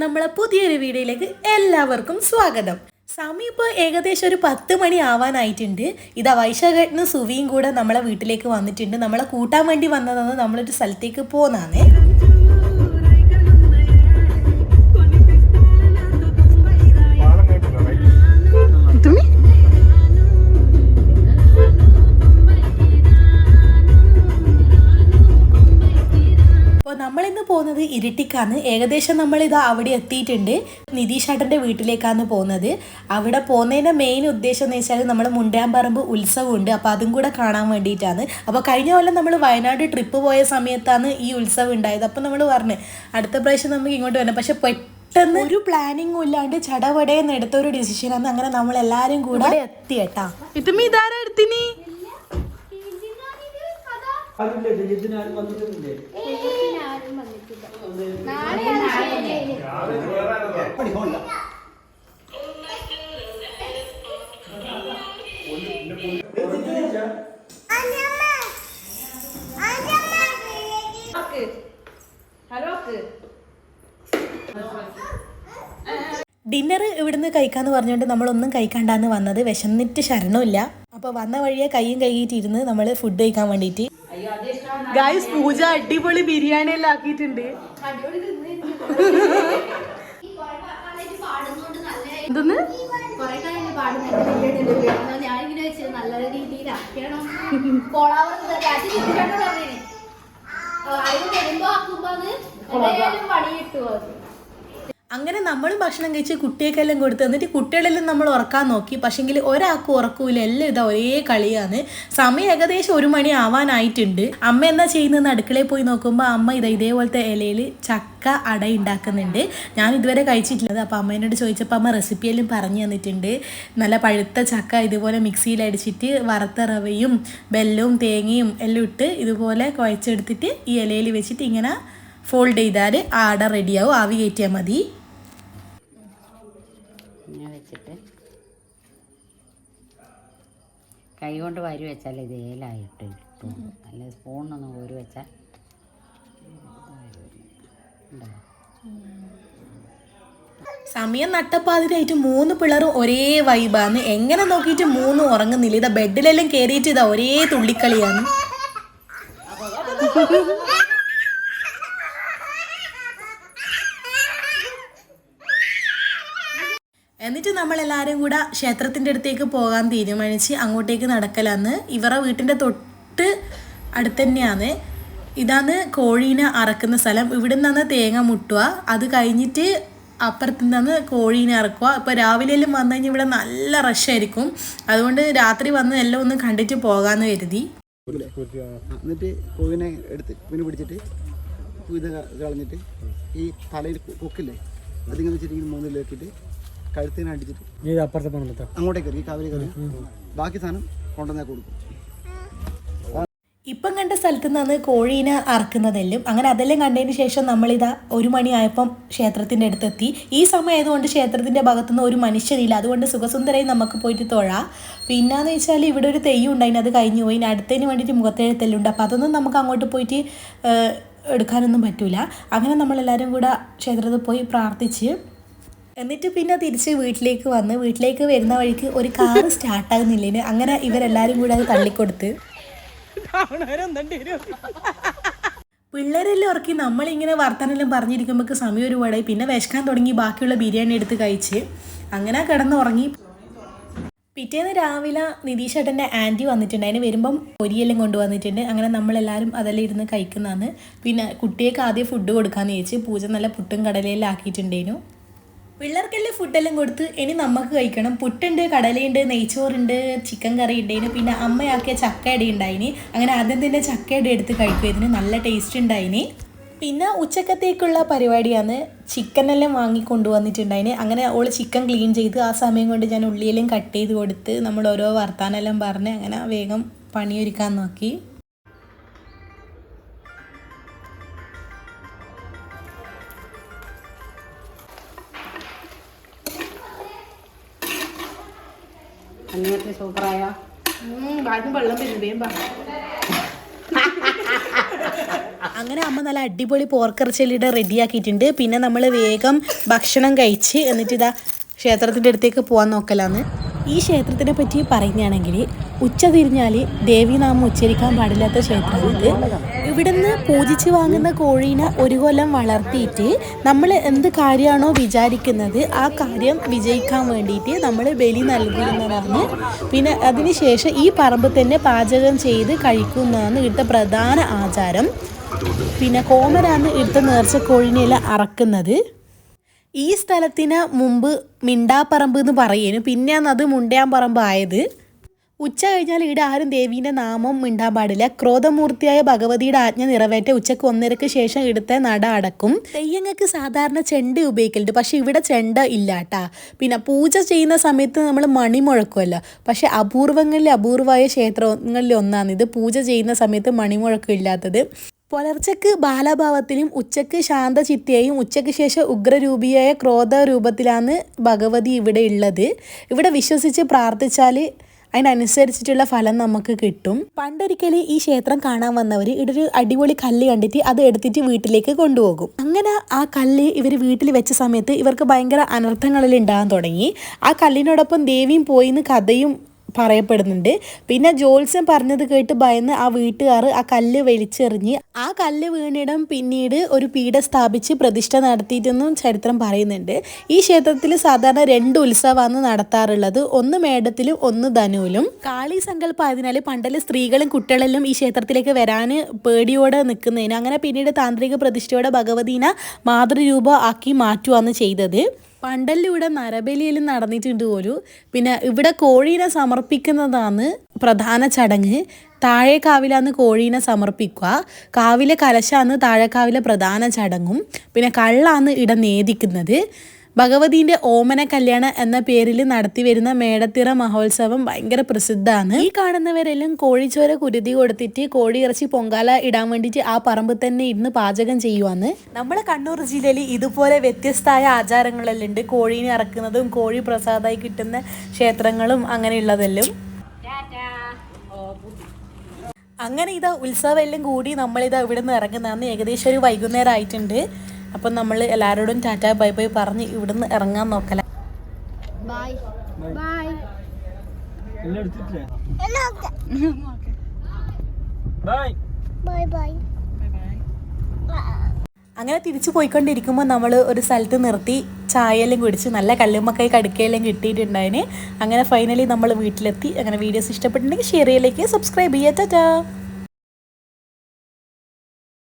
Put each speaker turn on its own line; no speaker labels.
നമ്മളെ പുതിയൊരു വീഡിയോയിലേക്ക് എല്ലാവർക്കും സ്വാഗതം. സമയം ഇപ്പോൾ ഏകദേശം ഒരു പത്ത് മണി ആവാനായിട്ടുണ്ട്. ഇതാ വൈശാഖട്ടിനും സുവിയും കൂടെ നമ്മളെ വീട്ടിലേക്ക് വന്നിട്ടുണ്ട്. നമ്മളെ കൂട്ടാൻ വേണ്ടി വന്നതെന്ന് നമ്മളൊരു സ്ഥലത്തേക്ക് പോകുന്നതാണ് നമ്മളിന്ന് പോകുന്നത് ഇരിട്ടിക്കാന്ന്. ഏകദേശം നമ്മളിത് അവിടെ എത്തിയിട്ടുണ്ട്. നിതീഷേട്ടന്റെ വീട്ടിലേക്കാണ് പോകുന്നത്. അവിടെ പോകുന്നതിന്റെ മെയിൻ ഉദ്ദേശം എന്ന് വെച്ചാൽ നമ്മൾ മുണ്ടയാമ്പറമ്പ് ഉത്സവമുണ്ട്. അപ്പോൾ അതും കൂടെ കാണാൻ വേണ്ടിയിട്ടാണ്. അപ്പോൾ കഴിഞ്ഞ കൊല്ലം നമ്മൾ വയനാട് ട്രിപ്പ് പോയ സമയത്താണ് ഈ ഉത്സവം ഉണ്ടായത്. അപ്പോൾ നമ്മൾ പറഞ്ഞു അടുത്ത പ്രാവശ്യം നമുക്ക് ഇങ്ങോട്ട് വരണം. പക്ഷെ പെട്ടെന്ന് ഒരു പ്ലാനിങ്ങും ഇല്ലാണ്ട് ചടപടയെന്ന് എടുത്ത ഒരു ഡിസിഷനാണ് അങ്ങനെ നമ്മൾ എല്ലാവരും കൂടെ എത്തി കേട്ടാ ഇതും ഇതാരാ എടുത്തിനി? ഡിന്നർ ഇവിടുന്ന് കഴിക്കാന്ന് പറഞ്ഞുകൊണ്ട് നമ്മളൊന്നും കഴിക്കാണ്ടാന്ന് വന്നത് വിശന്നിട്ട് ശരണമില്ല. അപ്പൊ വന്ന വഴിയെ കൈയും കഴുകിയിട്ടിരുന്ന് നമ്മൾ ഫുഡ് കഴിക്കാൻ വേണ്ടിയിട്ട് ഗായ്സ് പൂജ അടിപൊളി ബിരിയാണി എല്ലാം ആക്കിയിട്ടുണ്ട്. എന്തൊന്ന്?
ഞാനിങ്ങനെ വെച്ചത് നല്ല രീതിയിലാക്കണം പണി കിട്ടുമോ അത്
അങ്ങനെ നമ്മളും ഭക്ഷണം കഴിച്ച് കുട്ടിയൊക്കെല്ലാം കൊടുത്ത് എന്നിട്ട് കുട്ടികളെല്ലാം നമ്മൾ ഉറക്കാൻ നോക്കി. പക്ഷെങ്കിൽ ഒരാൾക്ക് ഉറക്കൂല. എല്ലാം ഇതാ ഒരേ കളിയാണ്. സമയം ഏകദേശം ഒരു മണി ആവാനായിട്ടുണ്ട്. അമ്മ എന്താ ചെയ്യുന്നതെന്ന് അടുക്കളയിൽ പോയി നോക്കുമ്പോൾ അമ്മ ഇതാ ഇതേപോലത്തെ ഇലയിൽ ചക്ക അട ഉണ്ടാക്കുന്നുണ്ട് ഞാൻ ഇതുവരെ കഴിച്ചിട്ടില്ല അപ്പോൾ അമ്മേനോട് ചോദിച്ചപ്പോൾ അമ്മ റെസിപ്പിയെല്ലാം പറഞ്ഞു തന്നിട്ടുണ്ട്. നല്ല പഴുത്ത ചക്ക ഇതുപോലെ മിക്സിയിൽ അടിച്ചിട്ട് വറുത്ത റവയും ബെല്ലവും തേങ്ങയും എല്ലാം ഇട്ട് ഇതുപോലെ കുഴച്ചെടുത്തിട്ട് ഈ ഇലയിൽ വെച്ചിട്ട് ഇങ്ങനെ ഫോൾഡ് ചെയ്താൽ ആട റെഡിയാവും ആവി. കയറ്റിയാൽ മതി.
ഇങ്ങനെ വെച്ചിട്ട്. കൈ കൊണ്ട് വരി വെച്ചാൽ ഇത് ഏലായിട്ട് കിട്ടും. അല്ലെ സ്പൂണൊന്നും കോരി വെച്ചാൽ?
സമയം നട്ടപ്പാതിരായിട്ട് മൂന്ന് പിള്ളേരും ഒരേ വൈബാന്ന്. എങ്ങനെ നോക്കിയിട്ട് മൂന്ന് ഉറങ്ങുന്നില്ല. ഇതാ ബെഡിലെല്ലാം കയറിയിട്ട് ഇതാ ഒരേ തുള്ളിക്കളിയാണ് എന്നിട്ട് നമ്മളെല്ലാവരും കൂടെ ക്ഷേത്രത്തിന്റെ അടുത്തേക്ക് പോകാൻ തീരുമാനിച്ച് അങ്ങോട്ടേക്ക് നടക്കലാന്ന് ഇവരുടെ വീട്ടിന്റെ തൊട്ട് അടുത്ത് തന്നെയാണ് ഇതാണ് കോഴീനെ അറക്കുന്ന സ്ഥലം. ഇവിടെ നിന്നാണ് തേങ്ങ മുട്ടുക. അത് കഴിഞ്ഞിട്ട് അപ്പുറത്ത് നിന്നാണ് കോഴീനെ ഇറക്കുക ഇപ്പോൾ രാവിലെയെല്ലാം വന്നു കഴിഞ്ഞാൽ ഇവിടെ നല്ല റഷായിരിക്കും അതുകൊണ്ട് രാത്രി വന്ന് എല്ലാം ഒന്ന് കണ്ടിട്ട് പോകാമെന്ന് കരുതി.
എന്നിട്ട് കോഴിനെ എടുത്ത് പിന്നെ പിടിച്ചിട്ട് ഇത് കളഞ്ഞിട്ട് ഈ തലയിൽ കൊക്കില്ലേ? അതിങ്ങനെ വെച്ചിട്ട് മൂന്നിലേക്കിട്ട് കഴുത്തിനെ അടിച്ചിട്ട് അങ്ങോട്ടേക്ക് കയറി ഈ കാവലി കയറി. ബാക്കി സാധനം കൊണ്ടുവന്നാൽ കൊടുക്കും.
ഇപ്പം കണ്ട സ്ഥലത്ത് നിന്നാണ് കോഴീനെ അറക്കുന്നതെല്ലാം അങ്ങനെ അതെല്ലാം കണ്ടതിന് ശേഷം നമ്മളിതാ ഒരു മണിയായപ്പം ക്ഷേത്രത്തിന്റെ അടുത്തെത്തി. ഈ സമയമായതുകൊണ്ട് ക്ഷേത്രത്തിന്റെ ക്ഷേത്രത്തിന്റെ ഭാഗത്തുനിന്ന് ഒരു മനുഷ്യനില്ല. അതുകൊണ്ട് സുഖസുന്ദരായി നമുക്ക് പോയിട്ട് തൊഴാം. പിന്നെന്ന് വെച്ചാൽ ഇവിടെ ഒരു തെയ്യം ഉണ്ടായിന് അത് കഴിഞ്ഞു പോയി. ഇനി അടുത്തതിന് വേണ്ടിയിട്ട് മുഖത്തെഴുത്തെല്ലാം ഉണ്ട് അപ്പോൾ അതൊന്നും നമുക്ക് അങ്ങോട്ട് പോയിട്ട് എടുക്കാനൊന്നും പറ്റൂല. അങ്ങനെ നമ്മളെല്ലാവരും കൂടെ ക്ഷേത്രത്തിൽ പോയി പ്രാർത്ഥിച്ച് എന്നിട്ട് പിന്നെ തിരിച്ച് വീട്ടിലേക്ക് വന്ന് വീട്ടിലേക്ക് വരുന്ന വഴിക്ക് ഒരു കാർ സ്റ്റാർട്ടാകുന്നില്ലേന് അങ്ങനെ ഇവരെല്ലാവരും കൂടെ അത് തള്ളിക്കൊടുത്ത്. പിള്ളേരെല്ലാം ഉറക്കി നമ്മളിങ്ങനെ വർത്തനെല്ലാം പറഞ്ഞിരിക്കുമ്പോൾ സമയം ഒരു വടയി പിന്നെ വിശക്കാൻ തുടങ്ങി ബാക്കിയുള്ള ബിരിയാണി എടുത്ത് കഴിച്ച് അങ്ങനെ കിടന്ന് ഉറങ്ങി പിറ്റേന്ന് രാവിലെ നിതീഷ് ഏട്ടന്റെ ആന്റി വന്നിട്ടുണ്ട്. അതിന് വരുമ്പം പൊരിയെല്ലാം കൊണ്ടുവന്നിട്ടുണ്ട്. അങ്ങനെ നമ്മളെല്ലാവരും അതെല്ലാം ഇരുന്ന് കഴിക്കുന്നതാണ്. പിന്നെ കുട്ടിയൊക്കെ ആദ്യം ഫുഡ് കൊടുക്കാമെന്ന് ചോദിച്ച്. പൂജ നല്ല പുട്ടും കടലയെല്ലാം ആക്കിയിട്ടുണ്ടേനു. പിള്ളേർക്കെല്ലാം ഫുഡെല്ലാം കൊടുത്ത് ഇനി നമുക്ക് കഴിക്കണം. പുട്ടുണ്ട് കടലയുണ്ട് നെയ്ച്ചോറുണ്ട് ചിക്കൻ കറി ഉണ്ടായിന് പിന്നെ അമ്മയാക്കിയ ചക്കയുടെ ഉണ്ടായിന്. അങ്ങനെ ആദ്യം തന്നെ ചക്കയുടെ എടുത്ത് കഴിക്കുമായിരുന്നു നല്ല ടേസ്റ്റ് ഉണ്ടായിന്. പിന്നെ ഉച്ചക്കത്തേക്കുള്ള പരിപാടിയാണ് ചിക്കനെല്ലാം വാങ്ങി കൊണ്ടുവന്നിട്ടുണ്ടായിന് അങ്ങനെ ഓൾ ചിക്കൻ ക്ലീൻ ചെയ്ത് ആ സമയം കൊണ്ട് ഞാൻ ഉള്ളിയെല്ലാം കട്ട് ചെയ്ത് കൊടുത്ത് നമ്മൾ ഓരോ വർത്താനെല്ലാം പറഞ്ഞ് അങ്ങനെ വേഗം പണിയൊരുക്കാൻ നോക്കി.
അന്നേരത്തെ സൂപ്പറായോ?
വെള്ളം അങ്ങനെ അമ്മ നല്ല അടിപൊളി പോർക്കറച്ചെല്ലിയുടെ റെഡിയാക്കിയിട്ടുണ്ട്. പിന്നെ നമ്മൾ വേഗം ഭക്ഷണം കഴിച്ച് എന്നിട്ട് ഇതാ ക്ഷേത്രത്തിന്റെ അടുത്തേക്ക് പോകാൻ നോക്കലാന്ന്. ഈ ക്ഷേത്രത്തിനെ പറ്റി പറയുകയാണെങ്കിൽ ഉച്ച തിരിഞ്ഞാൽ ദേവിനാമം ഉച്ചരിക്കാൻ പാടില്ലാത്ത ക്ഷേത്രമാണിത് ഇവിടുന്ന് പൂജിച്ച് വാങ്ങുന്ന കോഴീനെ ഒരു കൊല്ലം വളർത്തിയിട്ട് നമ്മൾ എന്ത് കാര്യമാണോ വിചാരിക്കുന്നത് ആ കാര്യം വിജയിക്കാൻ വേണ്ടിയിട്ട് നമ്മൾ ബലി നൽകുന്നതാണ്. പിന്നെ അതിനുശേഷം ഈ പറമ്പ് തന്നെ പാചകം ചെയ്ത് കഴിക്കുന്നതാണ് ഇവിടുത്തെ പ്രധാന ആചാരം. പിന്നെ കോമരാണ് ഇവിടുത്തെ നേർച്ചക്കോഴിനെല്ലാം അറക്കുന്നത്. ഈ സ്ഥലത്തിന് മുമ്പ് മിണ്ടാപ്പറമ്പ് എന്ന് പറയുന്നു. പിന്നെയാണ് അത് മുണ്ടയാമ്പറമ്പ് ആയത്. ഉച്ച കഴിഞ്ഞാൽ ഇവിടെ ആരും ദേവീന്റെ നാമം മിണ്ടാൻ പാടില്ല. ക്രോധമൂർത്തിയായ ഭഗവതിയുടെ ആജ്ഞ നിറവേറ്റ ഉച്ചയ്ക്ക് ഒന്നരക്ക് ശേഷം ഇവിടുത്തെ നട അടക്കും. തെയ്യങ്ങൾക്ക് സാധാരണ ചെണ്ട ഉപയോഗിക്കലുണ്ട്. പക്ഷേ ഇവിടെ ചെണ്ട ഇല്ല കേട്ടാ പിന്നെ പൂജ ചെയ്യുന്ന സമയത്ത് നമ്മൾ മണി മുഴക്കുമല്ലോ. പക്ഷേ അപൂർവങ്ങളിൽ അപൂർവമായ ക്ഷേത്രങ്ങളിൽ ഒന്നാണ് ഇത്. പൂജ ചെയ്യുന്ന സമയത്ത് മണിമുഴക്കം ഇല്ലാത്തത് പുലർച്ചയ്ക്ക് ബാലഭാവത്തിലും ഉച്ചയ്ക്ക് ശാന്തചിത്തയായും ഉച്ചയ്ക്ക് ശേഷം ഉഗ്രരൂപിയായ ക്രോധ രൂപത്തിലാണ് ഭഗവതി ഇവിടെ ഉള്ളത്. ഇവിടെ വിശ്വസിച്ച് പ്രാർത്ഥിച്ചാൽ അതിനനുസരിച്ചിട്ടുള്ള ഫലം നമുക്ക് കിട്ടും. പണ്ടൊരിക്കൽ ഈ ക്ഷേത്രം കാണാൻ വന്നവർ ഇവിടെ ഒരു അടിപൊളി കല്ല് കണ്ടിട്ട് അത് എടുത്തിട്ട് വീട്ടിലേക്ക് കൊണ്ടുപോകും. അങ്ങനെ ആ കല്ല് ഇവർ വീട്ടിൽ വെച്ച സമയത്ത് ഇവർക്ക് ഭയങ്കര അനർത്ഥങ്ങളിൽ ഉണ്ടാകാൻ തുടങ്ങി. ആ കല്ലിനോടൊപ്പം ദേവിയും പോയിന്ന് കഥയും പറയപ്പെടുന്നുണ്ട്. പിന്നെ ജോത്സ്യം പറഞ്ഞത് കേട്ട് ഭയന്ന് ആ വീട്ടുകാർ ആ കല്ല് വലിച്ചെറിഞ്ഞ് ആ കല്ല് വീണിടം പിന്നീട് ഒരു പീഠ സ്ഥാപിച്ച് പ്രതിഷ്ഠ നടത്തിയിട്ടെന്നും ചരിത്രം പറയുന്നുണ്ട്. ഈ ക്ഷേത്രത്തിൽ സാധാരണ രണ്ട് ഉത്സവമാണ് നടത്താറുള്ളത്. ഒന്ന് മേടത്തിലും ഒന്ന് ധനുവിലും. കാളി സങ്കല്പം ആയതിനാൽ പണ്ടൽ സ്ത്രീകളും കുട്ടികളെല്ലാം ഈ ക്ഷേത്രത്തിലേക്ക് വരാൻ പേടിയോടെ നിൽക്കുന്നതിന് അങ്ങനെ പിന്നീട് താന്ത്രിക പ്രതിഷ്ഠയോടെ ഭഗവതീന മാതൃരൂപ ആക്കി മാറ്റുവാണ് ചെയ്തത്. പണ്ടല്ലിവിടെ നരബലിയിൽ നടന്നിട്ടുണ്ട് പോലും പിന്നെ ഇവിടെ കോഴീനെ സമർപ്പിക്കുന്നതാണ് പ്രധാന ചടങ്ങ്. താഴെ കാവിലാന്ന് കോഴീനെ സമർപ്പിക്കുക. കാവിലെ കലശാന്ന് താഴെ കാവിലെ പ്രധാന ചടങ്ങും. പിന്നെ കള്ളാന്ന് ഇട നേദിക്കുന്നത്. ഭഗവതീന്റെ ഓമന കല്യാണം എന്ന പേരിൽ നടത്തി വരുന്ന മേടത്തിറ മഹോത്സവം ഭയങ്കര പ്രസിദ്ധമാണ്. ഈ കാണുന്നവരെല്ലാം കോഴിച്ചോര കുരുതി കൊടുത്തിട്ട് കോഴി ഇറച്ചി പൊങ്കാല ഇടാൻ വേണ്ടിയിട്ട് ആ പറമ്പ് തന്നെ ഇരുന്ന് പാചകം ചെയ്യുവാന്ന് നമ്മുടെ കണ്ണൂർ ജില്ലയിൽ ഇതുപോലെ വ്യത്യസ്തമായ ആചാരങ്ങളെല്ലാം ഉണ്ട്. കോഴീനെ ഇറക്കുന്നതും കോഴി പ്രസാദമായി കിട്ടുന്ന ക്ഷേത്രങ്ങളും അങ്ങനെയുള്ളതെല്ലാം. അങ്ങനെ ഇതാ ഉത്സവം എല്ലാം കൂടി നമ്മളിതാ ഇവിടെ നിന്ന് ഇറങ്ങുന്നതാണ്. ഏകദേശം ഒരു വൈകുന്നേരം ആയിട്ടുണ്ട്. അപ്പം നമ്മൾ എല്ലാവരോടും ടാറ്റ ബൈ ബൈ പറഞ്ഞ് ഇവിടുന്ന് ഇറങ്ങാൻ നോക്കല. അങ്ങനെ തിരിച്ചു പോയിക്കൊണ്ടിരിക്കുമ്പോൾ നമ്മൾ ഒരു സ്ഥലത്ത് നിർത്തി ചായയെല്ലാം കുടിച്ച് നല്ല കല്ലുമ്മക്കായി കടുക്കയെല്ലാം കിട്ടിയിട്ടുണ്ടായിന്. അങ്ങനെ ഫൈനലി നമ്മൾ വീട്ടിലെത്തി. അങ്ങനെ വീഡിയോസ് ഇഷ്ടപ്പെട്ടിട്ടുണ്ടെങ്കിൽ ഷെയർ ചെയ്യലേക്ക് സബ്സ്ക്രൈബ് ചെയ്യാം ടാറ്റാ.